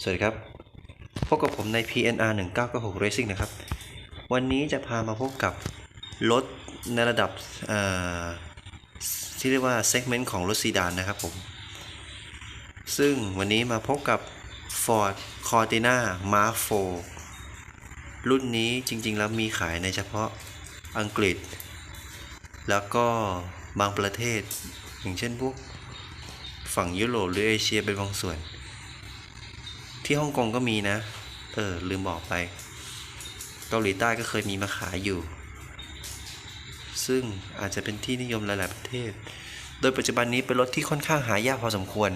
สวัสดีครับ พบกับผมใน PNR 1996 Racing นะครับ วันนี้จะพามาพบกับรถในระดับที่เรียกว่า segment ของรถซีดานนะครับผม ซึ่งวันนี้มาพบกับ Ford Cortina Mark IV รุ่นนี้จริง ๆ แล้วมีขายในเฉพาะอังกฤษ แล้วก็บางประเทศ อย่างเช่นพวกฝั่งยุโรปหรือเอเชียเป็นบางส่วน ที่ฮ่องกงก็มีนะ เออ ลืมบอกไป เกาหลีใต้ก็เคยมีมาขายอยู่ ซึ่งอาจจะเป็นที่นิยมหลายๆประเทศ โดยปัจจุบันนี้เป็นรถที่ค่อนข้างหายากพอสมควร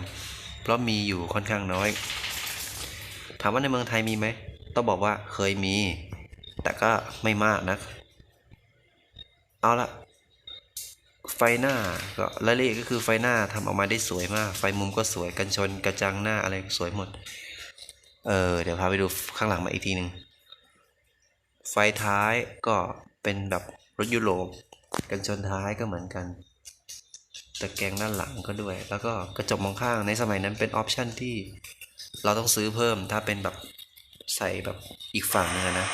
เพราะมีอยู่ค่อนข้างน้อย ถามว่าในเมืองไทยมีไหม ต้องบอกว่าเคยมี แต่ก็ไม่มากนะเอาละ ไฟหน้าก็รายละเอียดก็คือไฟหน้าทำออกมาได้สวยมาก ไฟมุมก็สวยกันชนกระจังหน้าอะไรสวยหมด เออเดี๋ยวพาไปดูข้างหลังมาอีกทีหนึ่งไฟท้ายก็เป็นแบบรถยุโรปกันชนท้ายก็เหมือนกันตะแกรงด้านหลังก็ด้วย แล้วก็กระจกมองข้างในสมัยนั้นเป็นออปชันที่เราต้องซื้อเพิ่มถ้าเป็นแบบใส่แบบอีกฝั่งนึงนะ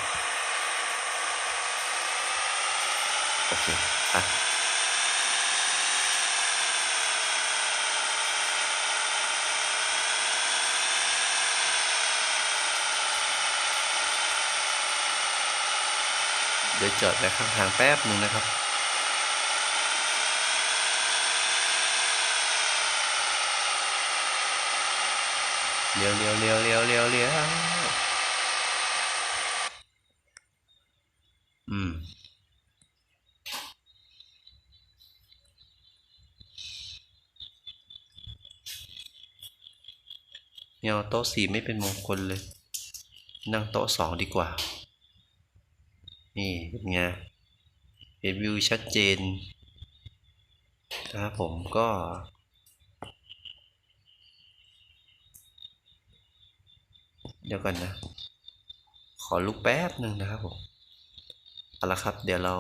โอเคอะ ดี๋ยวจอดไว้ข้างทางแป๊บหนึ่งนะครับ เลี้ยวเลี้ยวเลี้ยวเลี้ยวเลี้ยวเลี้ยวอืมเนี่ยเอาโต๊ะสี่ไม่เป็นมงคลเลย นั่งโต๊ะสองดีกว่า นไงเห็นวิวชัดเจนนะครับผมก็ เดี๋ยวกันนะ ขอลุกแป๊บหนึ่งนะครับผมเอาละครับ เดี๋ยวเรา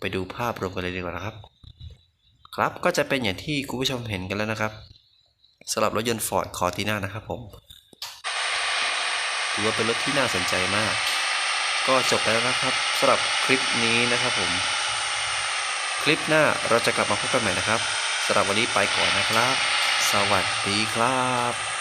ไปดูภาพรวมกันเลยดีกว่านะครับ ครับก็จะเป็นอย่างที่คุณผู้ชมเห็นกันแล้วนะครับสำหรับรถยนต์ Ford Cortina นะครับผมถือว่าเป็นรถที่น่าสนใจมาก ก็จบไปแล้วนะครับสำหรับคลิปนี้นะครับผม คลิปหน้าเราจะกลับมาพบกันใหม่นะครับสำหรับวันนี้ไปก่อนนะครับ สวัสดีครับ